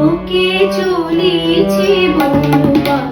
ওকে চলেছে বড়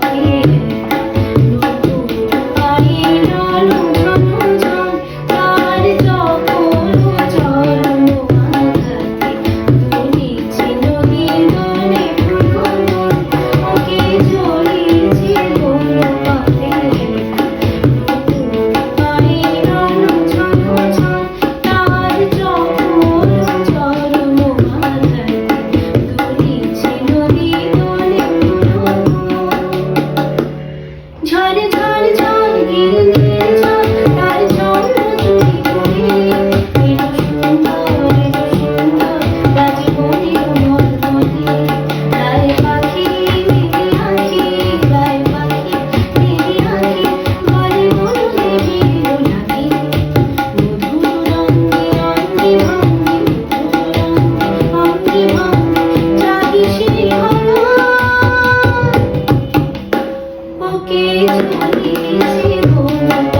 ওকে চলেছে